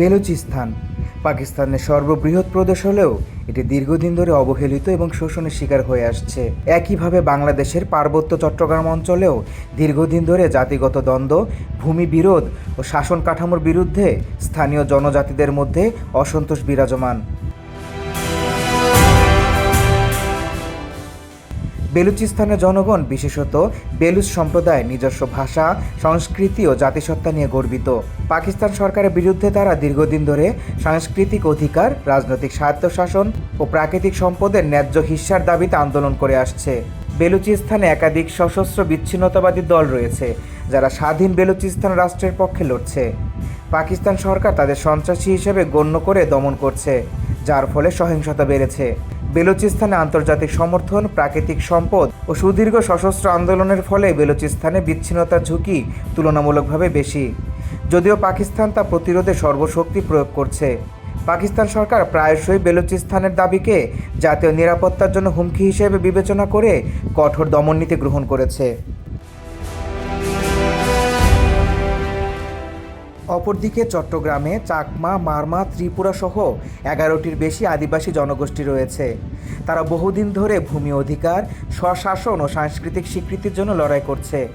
বেলুচিস্তান। পাকিস্তানের সর্ববৃহৎ প্রদেশ হলেও এটি দীর্ঘদিন ধরে অবহেলিত এবং শোষণের শিকার হয়ে আসছে। একইভাবে বাংলাদেশের পার্বত্য চট্টগ্রাম অঞ্চলেও দীর্ঘদিন ধরে জাতিগত দ্বন্দ্ব, ভূমি বিরোধ ও শাসন কাঠামোর বিরুদ্ধে স্থানীয় জনজাতিদের মধ্যে অসন্তোষ বিরাজমান। বেলুচিস্তানের জনগণ, বিশেষত বেলুচ সম্প্রদায়, নিজস্ব ভাষা, সংস্কৃতি ও জাতিসত্তা নিয়ে গর্বিত। পাকিস্তান সরকারের বিরুদ্ধে তারা দীর্ঘদিন ধরে সাংস্কৃতিক অধিকার, রাজনৈতিক স্বায়ত্তশাসন ও প্রাকৃতিক সম্পদের ন্যায্য হিস্যার দাবিতে আন্দোলন করে আসছে। বেলুচিস্তানে একাধিক সশস্ত্র বিচ্ছিন্নতাবাদী দল রয়েছে, যারা স্বাধীন বেলুচিস্তান রাষ্ট্রের পক্ষে লড়ছে। পাকিস্তান সরকার তাদের সন্ত্রাসী হিসেবে গণ্য করে দমন করছে, যার ফলে সহিংসতা বেড়েছে। বেলুচিস্তানে আন্তর্জাতিক সমর্থন, প্রাকৃতিক সম্পদ ও সুদীর্ঘ সশস্ত্র আন্দোলনের ফলে বেলুচিস্তানে বিচ্ছিন্নতার ঝুঁকি তুলনামূলকভাবে বেশি। যদিও পাকিস্তান তা প্রতিরোধে সর্বশক্তি প্রয়োগ করছে। পাকিস্তান সরকার প্রায়শই বেলুচিস্তানের দাবিকে জাতীয় নিরাপত্তার জন্য হুমকি হিসেবে বিবেচনা করে কঠোর দমননীতি গ্রহণ করেছে। অপরদিকে চট্টগ্রামে চাকমা, মারমা, ত্রিপুরা সহ এগারোটির বেশি আদিবাসী জনগোষ্ঠী রয়েছে। তারা বহুদিন ধরে ভূমি অধিকার, স্বশাসন ও সাংস্কৃতিক স্বীকৃতির জন্য লড়াই করছে।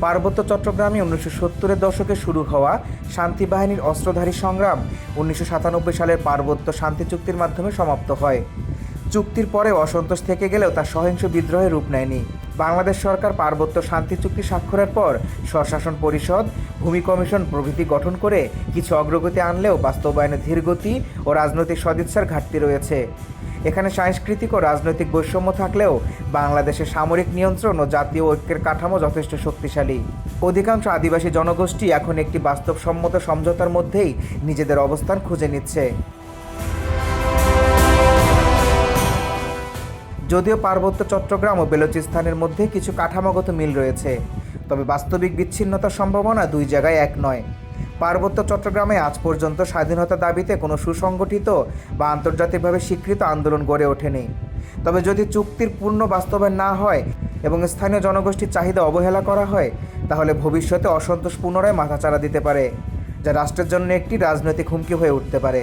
পার্বত্য চট্টগ্রামে উনিশশো সত্তরের দশকে শুরু হওয়া শান্তি বাহিনীর অস্ত্রধারী সংগ্রাম উনিশশো সাতানব্বই সালের পার্বত্য শান্তি চুক্তির মাধ্যমে সমাপ্ত হয়। চুক্তির পরে অসন্তোষ থেকে গেলেও তা সহিংস বিদ্রোহে রূপ নেয়নি। বাংলাদেশ সরকার পার্বত্য শান্তি চুক্তি স্বাক্ষরের পর স্বশাসন পরিষদ, ভূমি কমিশন প্রভৃতি গঠন করে কিছু অগ্রগতি আনলেও বাস্তবায়নে ধীরগতি ও রাজনৈতিক সদিচ্ছার ঘাটতি রয়েছে। এখানে সাংস্কৃতিক ও রাজনৈতিক বৈষম্য থাকলেও বাংলাদেশের সামরিক নিয়ন্ত্রণ ও জাতীয় ঐক্যের কাঠামো যথেষ্ট শক্তিশালী। অধিকাংশ আদিবাসী জনগোষ্ঠী এখন একটি বাস্তবসম্মত সমঝোতার মধ্যেই নিজেদের অবস্থান খুঁজে নিচ্ছে। যদিও পার্বত্য চট্টগ্রাম ও বেলুচিস্তানের মধ্যে কিছু কাঠামোগত মিল রয়েছে, তবে বাস্তবিক বিচ্ছিন্নতার সম্ভাবনা দুই জায়গায় এক নয়। পার্বত্য চট্টগ্রামে আজ পর্যন্ত স্বাধীনতা দাবিতে কোনো সুসংগঠিত বা আন্তর্জাতিকভাবে স্বীকৃত আন্দোলন গড়ে ওঠেনি। তবে যদি চুক্তির পূর্ণ বাস্তবায়ন না হয় এবং স্থানীয় জনগোষ্ঠীর চাহিদা অবহেলা করা হয়, তাহলে ভবিষ্যতে অসন্তোষ পুনরায় মাথাচাড়া দিতে পারে, যা রাষ্ট্রের জন্য একটি রাজনৈতিক হুমকি হয়ে উঠতে পারে।